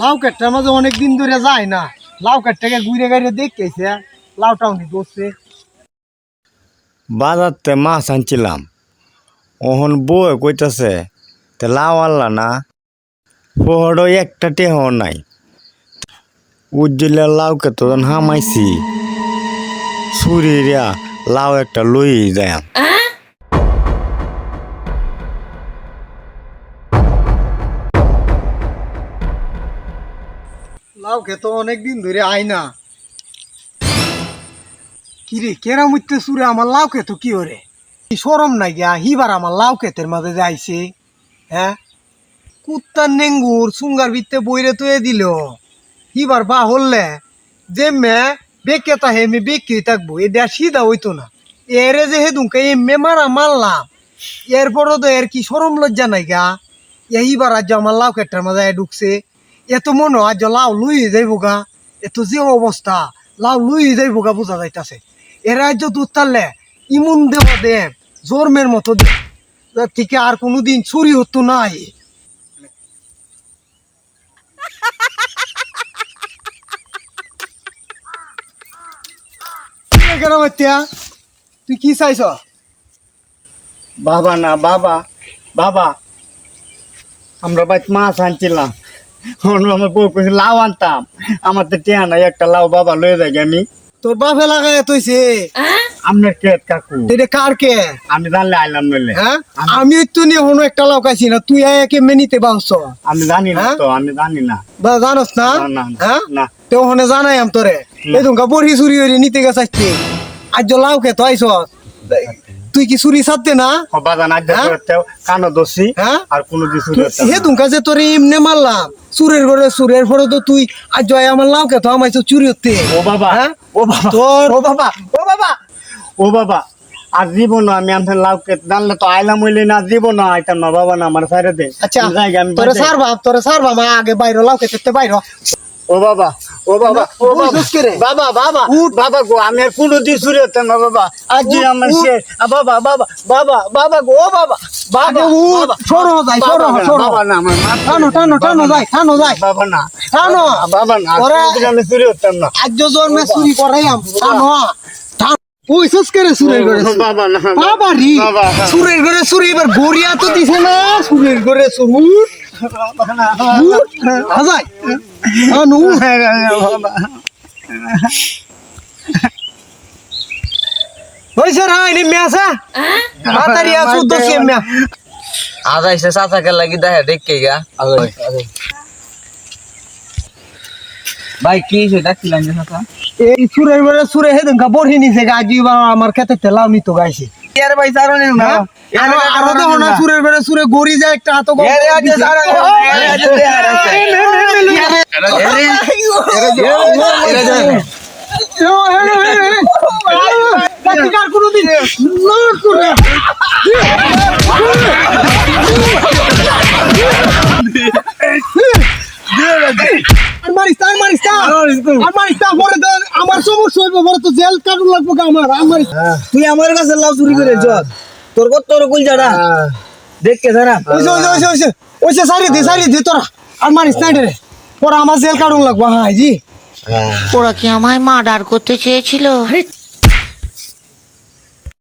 লাউ কাঠটার মাঝে অনেক দিন ধরে যায় না। লাউ কাঠটাকে ঘুরে গাড়ি দেখেছে লাউটাও নি বসছে বাজারতে মাছ আনছিলাম। ওহন বউ কইতাছে তে লাউ আনলা না। পোহড় একটা টেহ নাই। উজ্জ্বলের লাউকে তো হামাইছি। সুরিয়া লাউ একটা লই যায় লাউ খেতে অনেক দিন ধরে আয় না। কিরে কেরা মুইতে সুরে আমার লাউ খেতো কি ওরে? সরম নাই গিয়া হিবার আমার লাউ খেতের মাঝে যাইছে হ্যাঁ? কুত্তার নেঙ্গুর সুঙ্গার ভিত্তে বইরে তুয়ে দিল। হিবার বা হললে, যে মে বেকে তা হে, মে বেকে থাকব, এ এটা সিধা হইতো না। এরে যে হে দুকে এমে মারা মারলাম। এরপরও তো এর কি সরম লজ্জা নাই গা। এইবার আজ আমার লাউ কেটার মাঝে ঢুকছে। এত মনে হয় যে লাউ লুই যাইব গা এত যে অবস্থা, লাউ লুই যাইব গা বোঝা যাইতাছে। এর রাজ্য দুধ তারলে ইমন দেওয়া দে জন্মের মতো দে তার থেকে আর কোনোদিন চুরি হতো নাই। তুই কি চাইছ? বাবা না, বাবা বাবা, আমরা বাইত মাছ আনছিলাম। আমার বউ কইছে লাউ আনতাম। আমার তো টেহা নাই একটা লাউ বাবা লয়ে যাই আমি। তোর বাপে লাগাই তুইছে আপনার কেত কাকু? এটা কার কে? আমি জানলে আইলাম নইলে। হ্যাঁ? আমি তো নিয়ে হনো একটা লাউকাইছি না তুই একে মেনিতে বাংছ আমি জানি না হ্যাঁ? তো আমি জানি না। বা জানোস না? না, না, না, হ্যাঁ? না। তো ওখানে জানাই আম তোরে এই তুমি বড়ি চুরি হয়ে নিতে গেছাইছি আজ লাউ কে তো আইস তুই কি চুরি সারতে না হ্যাঁ? কানো দোষী হ্যাঁ? আর কোনো কিছু হে যে তোরে এমনে মারলাম চুরের ঘরে চুরের পরে তো তুই আজ জয় আমার লাউ কে তো আমাইছো চুরি হতে ও বাবা হ্যাঁ? ও বাবা তোর ও বাবা ও বাবা ও বাবা আর জীবন আমি আপনার লাউকে জানলে তো আইলাম হইলে না জীবন আইতাম না বাবা না আমার সাইডে দে আচ্ছা তোরে সার বাপ তোরে সার বাবা আগে বাইরে বাইরে ও বাবা ও বাবা ও বাবা? বাবা বাবা বাবা গো আমি আর কোনো দিন শুরু হতাম না বাবা। আজ উঠ, আমার উঠ। শেষ। বাবা বাবা বাবা বাবা গো ও বাবা বাবা উঠ, বাবা, সরো যাই, সরো, না, সরো। বাবা না আমার মাথা টানো টানো টানো যাই টানো যাই। বাবা না টানো। বাবা না আমি চুরি হতাম না। আজ করাইয়াম টানো। পয়সাস করে চুরের ঘরে বাবা না বাবা। রি। সুরের ঘরে এবার গড়িয়া তো দিছে না সুরের ঘরে চুর হাজাই আনু হইছে রা ইনি মেসা মাতারি আসু তো সেমা আজ আইসে চাচাকে লাগি দেখে দেখকে গা ভাই কি হয়েছে ডাকছিলেন যে চাচা এই সুরের ঘরে সুরে হে দেখা বড়ি নিছে গাজি বা আমার খেতে তেলাও নিতো গাইছে ইয়ার ভাই সারো নে না। হ্যাঁ? আরও আরও দেখো সুরের ঘরে সুরে গড়ি যায় একটা হাত গো এরে আজ সারো এরে আজ দেয়ার আছে এরে এরে কাটিকার কোনোদিন না করে আর মারিস আর মারিস আর মারিস পরে তো আমার সমস্যা হইব পরে তো জেল কাটুন লাগবো আমার আমার। তুই আমার কাছে লাউ চুরি করে যত তোর কত তোর কই জাড়া দেখকে সারা ওইসে ওইসে ওইসে ওইসে ওইসে সারি দে সারি দে তোরা। আর মারিস না রে। পরে আমার জেল কাটুন লাগবো হ্যাঁ জি। ওরা কি আমায় মার্ডার করতে চেয়েছিল?